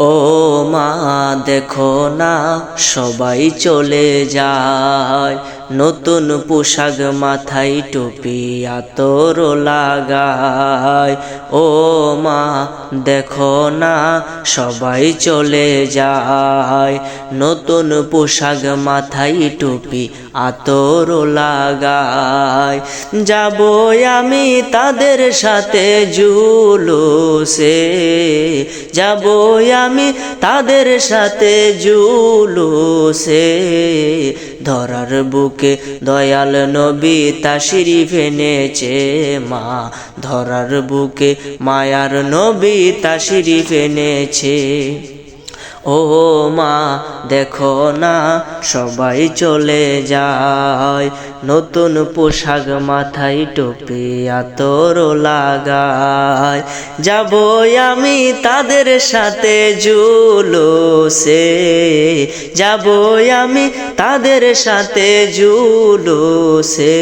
ও মা দেখো না, সবাই চলে যায়। নতুন পোশাক মাথায় টুপি আতর লাগায়। ও মা দেখো না, সবাই চলে যায়। নতুন পোশাক মাথায় টুপি আতর লাগায়। যাব আমি তাদের সাথে জুলুসে। যাব আমি তাদের সাথে জুলুসে ধরার বুকে দয়াল নবী তাসিরি ফেনেছে মা। ধরার বুকে মায়ার নবী তাসিরি ফেনেছে ও মা, দেখো না, সবাই চলে যায়। নতুন পোশাক মাথায় টুপি আতর লাগায়। যাব আমি তাদের সাথে জুলুসে। যাব আমি তাদের সাথে জুলুসে।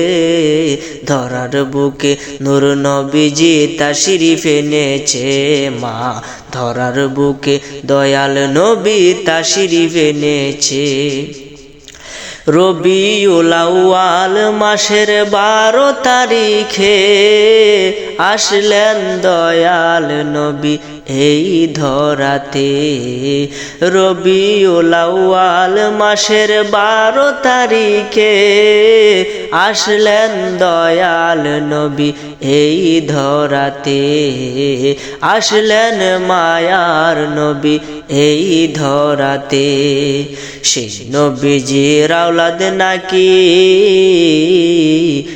ধরার বুকে নূর নবীজি তাশিরি ফেনেছে মা ধরার বুকে দয়াল নবী তা শিরিফ এনেছে। ফেনেছে রবিউলাওয়াল মাসের বারো তারিখে আসলেন দয়াল নবী এই ধরাতে রবি রবিউলাওয়াল মাসের বারো তারিখে আসলেন দয়াল নবী এই ধরাতে। আসলেন মায়ার নবী এই ধরাতে। সেই নবীজি রাওলাদ নাকি?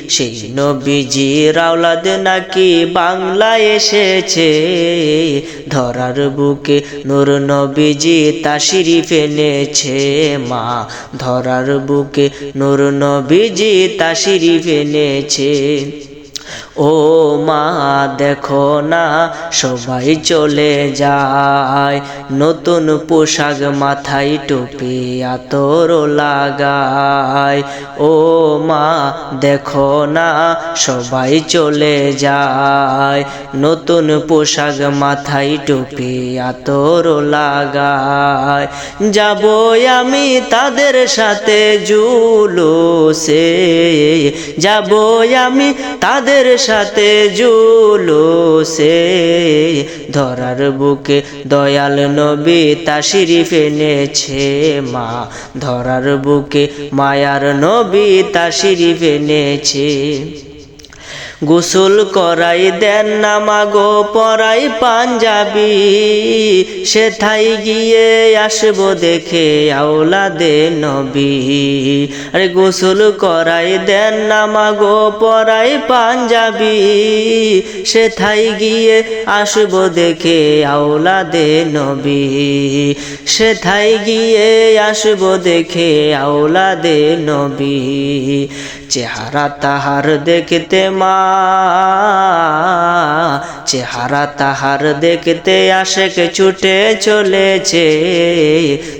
সেই নবীজি রাওলাদ নাকি বাংলা এসেছে? ধরার বুকে নূর নবীজি তাসিরি ফেনেছে মা। ধরার বুকে নূর নবীজি তাশিরি ফেনেছে ও মা, দেখো না, সবাই চলে যায়। নতুন পোশাক মাথায় টুপি আতর লাগায়। ও মা, দেখো না, সবাই চলে যায়। নতুন পোশাক মাথায় টুপি আতর লাগায়। যাব আমি তাদের সাথে জুলুসে। যাব আমি তাদের সাথে জুলুসে ধরার বুকে দয়াল নবী তাসিরি ফেনেছে মা। ধরার বুকে মায়ার নবী তাসিরি ফেনেছে গোসল করাই দেন না মাগো, পরাই পাঞ্জাবি। সেথাই গিয়ে আসব দেখে আওলা দে নবী। আরে গোসল করাই দেন না মাগো, পরাই পাঞ্জাবি। সেথাই গিয়ে আসব দেখে আওলা দে নবী। সেথাই গিয়ে আসব দেখে আওলা দে নবী। চেহারা তাহার দেখতে মা। চেহারা তাহার দেখতে আশেক ছুটে চলেছে।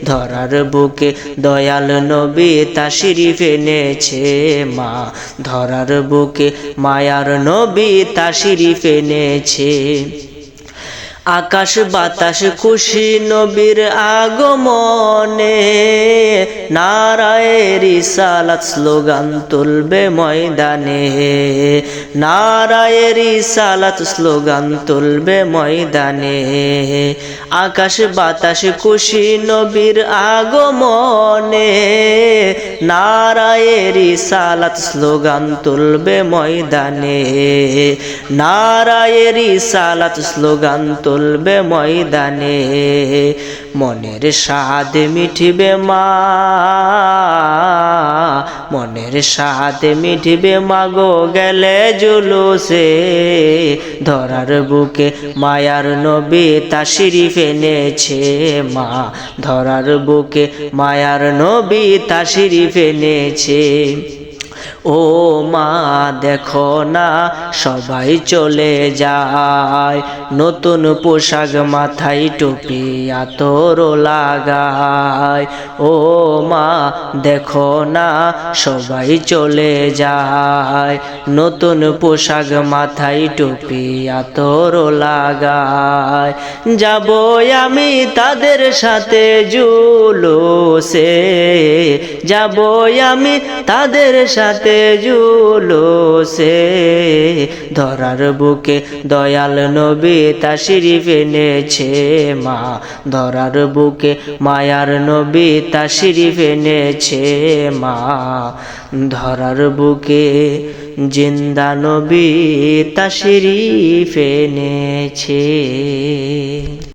ধরার বুকে দয়াল নবী তাশিরি ফেনেছে মা। ধরার বুকে মায়ার নবী তাশিরি ফেনেছে আকাশ বাতাস খুশি নবীর আগমনে। নারায়ের সালাত স্লোগান তুলবে ময়দানে। নারায়ের সালাত স্লোগান তুলবে ময়দানে। আকাশ বাতাস খুশি নবীর আগমনে। নারায়ের সালাত স্লোগান তুলবে ময়দানে। নারায়ের সালাত স্লোগান তুলবে ময়দানে। মনের স্বাদ মিঠিবে মা। মনের স্বাদ মিঠিবে মাগো গেলে জুলুসে। ধরার বুকে মায়ার নবী তাশিরি ফেনেছে মা। ধরার বুকে মায়ার নবী তাশিরি ফেনেছে ও মা, দেখো না, সবাই চলে যায়। নতুন পোশাক মাথায় টুপি আতর লাগায়। ও মা, দেখো না, সবাই চলে যায়। নতুন পোশাক মাথায় টুপি আতর লাগায়। যাব আমি তাদের সাথে জুলুসে। যাব আমি তাদের সাথে জুলুসে ধরার বুকে দয়াল নবী তা শরীফ এনেছে মা। ধরার বুকে মায়ার নবী তা শরীফ এনেছে মা। ধরার বুকে জিন্দা নবী তা শরীফ এনেছে।